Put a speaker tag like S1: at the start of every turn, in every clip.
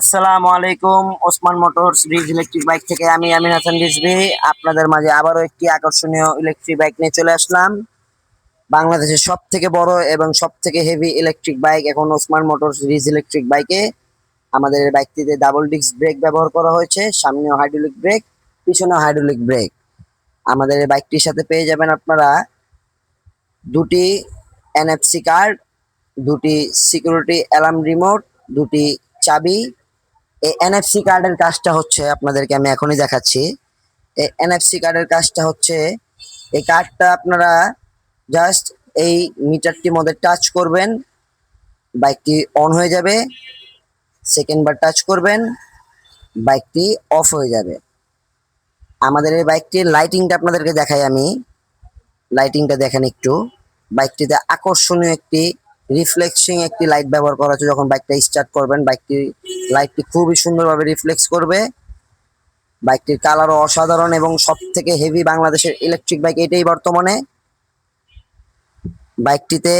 S1: আসসালামু আলাইকুম, ওসমান মোটরস রিজ ইলেকট্রিক বাইক থেকে আমি আমিন হাসান রিজভি। আপনাদের মাঝে আবারও একটি আকর্ষণীয় ইলেকট্রিক বাইক নিয়ে চলে আসলাম। বাংলাদেশের সব থেকে বড় এবং সব থেকে হেভি ইলেকট্রিক বাইক এখন ওসমান মোটরস রিজ ইলেকট্রিক বাইকে। আমাদের বাইকটিতে ডাবল ডিস্ক ব্রেক ব্যবহার করা হয়েছে, সামনেও হাইড্রোলিক ব্রেক পিছনেও হাইড্রোলিক ব্রেক আমাদের বাইকটির সাথে পেয়ে যাবেন আপনারা দুটি এনএফসি কার্ড দুটি সিকিউরিটি অ্যালার্ম রিমোট দুটি চাবি এই এনএফসি কার্ডের কাজটা হচ্ছে আপনাদেরকে আমি এখনই দেখাচ্ছি। এই এনএফসি কার্ডের কাজটা হচ্ছে, এই কার্ডটা আপনারা জাস্ট এই মিটারটির মধ্যে টাচ করবেন বাইকটি অন হয়ে যাবে সেকেন্ড বার টাচ করবেন বাইকটি অফ হয়ে যাবে। আমাদের এই বাইকটির লাইটিংটা আপনাদেরকে দেখাই আমি। লাইটিংটা দেখেন একটু। বাইকটিতে আকর্ষণীয় একটি রিফ্লেক্সিং একটি লাইট ব্যবহার করা হচ্ছে। যখন বাইকটা স্টার্ট করবেন বাইকটি লাইটটি খুবই সুন্দরভাবে রিফ্লেক্স করবে। বাইকটির কালারও অসাধারণ এবং সব থেকে হেভি বাংলাদেশের ইলেকট্রিক বাইক এটাই বর্তমানে। বাইকটিতে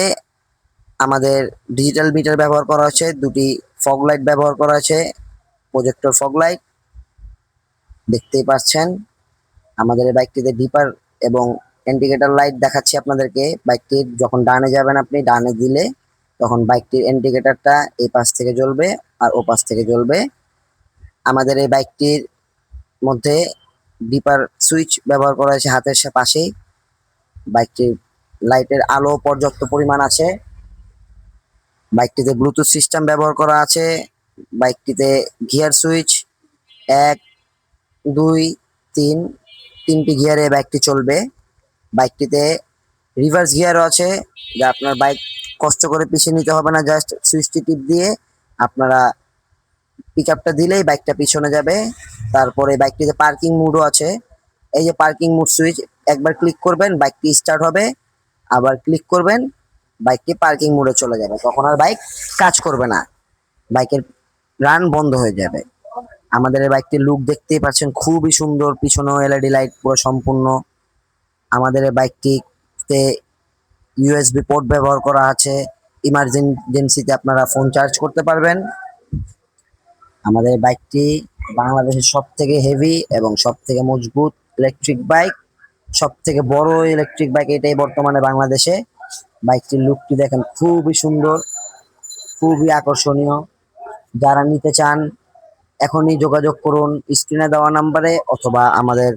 S1: আমাদের ডিজিটাল মিটার ব্যবহার করা হয়েছে দুটি ফগ লাইট ব্যবহার করা হয়েছে প্রজেক্টর ফগ লাইট দেখতেই পাচ্ছেন, আমাদের বাইকটিতে ডিপার এবং ইন্ডিকেটর লাইট দেখাচ্ছি আপনাদেরকে। বাইকটির যখন ডানে যাবেন আপনি, ডানে দিলে তখন বাইকটির ইন্ডিকেটরটা এই পাশ থেকে জ্বলবে আর ও পাশ থেকে জ্বলবে। আমাদের এই বাইকটির মধ্যে ডিপার সুইচ ব্যবহার করা হয়েছে হাতের পাশেই। বাইকটির লাইটের আলো পর্যাপ্ত পরিমাণ আছে। বাইকটিতে ব্লুটুথ সিস্টেম ব্যবহার করা আছে। বাইকটিতে গিয়ার সুইচ এক, দুই, তিন, তিনটি গিয়ারে বাইকটি চলবে। বাইকটিতে রিভার্স গিয়ারও আছে, যা আপনার বাইক কষ্ট করে পিছিয়ে নিতে হবে না জাস্ট সুইচটি টিপ দিয়ে আপনারা পিক আপটা দিলেই বাইকটা পিছনে যাবে। তারপরে বাইকটিতে পার্কিং মুডও আছে। এই যে পার্কিং মুড সুইচ একবার ক্লিক করবেন, বাইকটি স্টার্ট হবে। আবার ক্লিক করবেন, বাইকটি পার্কিং মোডে চলে যাবে। তখন আর বাইক কাজ করবে না। বাইকের রান বন্ধ হয়ে যাবে। আমাদের এই বাইকটির লুক দেখতেই পাচ্ছেন, খুবই সুন্দর, পিছনেও এলইডি লাইট পুরো সম্পূর্ণ। আমাদের এই বাইকটিতে ইউএসবি পোর্ট ব্যবহার করা আছে। ইমার্জেন্সিতে আপনারা ফোন চার্জ করতে পারবেন। আমাদের বাইকটি বাংলাদেশের সব থেকে হেভি এবং সব থেকে মজবুত ইলেকট্রিক বাইক সব থেকে বড় ইলেকট্রিক বাইক এটাই বর্তমানে বাংলাদেশে। বাইকটির লুকটি দেখেন খুবই সুন্দর, খুবই আকর্ষণীয়। যারা নিতে চান, এখনই যোগাযোগ করুন স্ক্রিনে দেওয়া নাম্বারে অথবা আমাদের